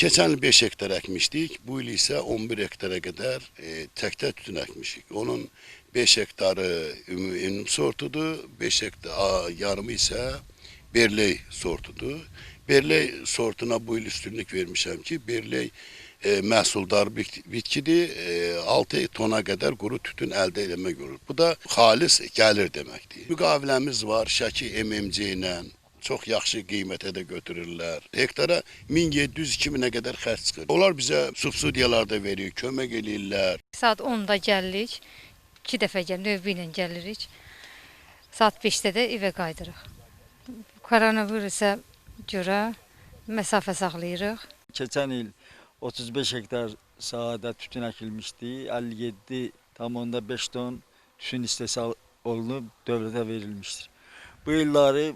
Keçən il 5 hektar əkmişdik. Bu il isə 11 hektara qədər e, təkdə tütün əkmişik. Onun 5 hektarı ümumi sortudur, 5 hektar yarımı isə berley sortudur. Berley sortuna bu il üstünlük vermişəm ki, berley e, məhsuldar bit- bitkidir. E, 6 tona qədər quru tütün əldə etmək olur. Bu da xalis gəlir deməkdir. Müqaviləmiz var Şəki MMC ilə çox yaxşı qiymətə də götürürlər. Hektara 1700-2000-ə qədər xərc çıxır. Onlar bizə subsidiyalar da verir, kömək eləyirlər. Saat 10-da gəlirik. 2 dəfə gəl növbə ilə gəlirik. Saat 5-də də evə qayıdırıq. Koronavirusa görə məsafə saxlayırıq. Keçən il 35 hektar sahədə tütün əkilmişdi. 57,5 ton tütün istehsal olunub dövlətə verilmişdir. Bu illəri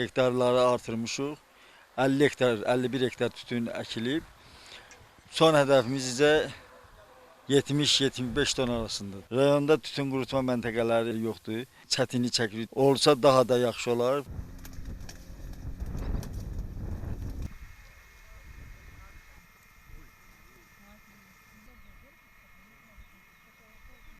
hektarları artırmışıq. 50 hektar, 51 hektar tütün əkilib. Son hədəfimiz isə 70-75 ton arasındadır. Rayonda tütün qurutma məntəqələri yoxdur. Çətinlik çəkirik. Olsa daha da yaxşı olar.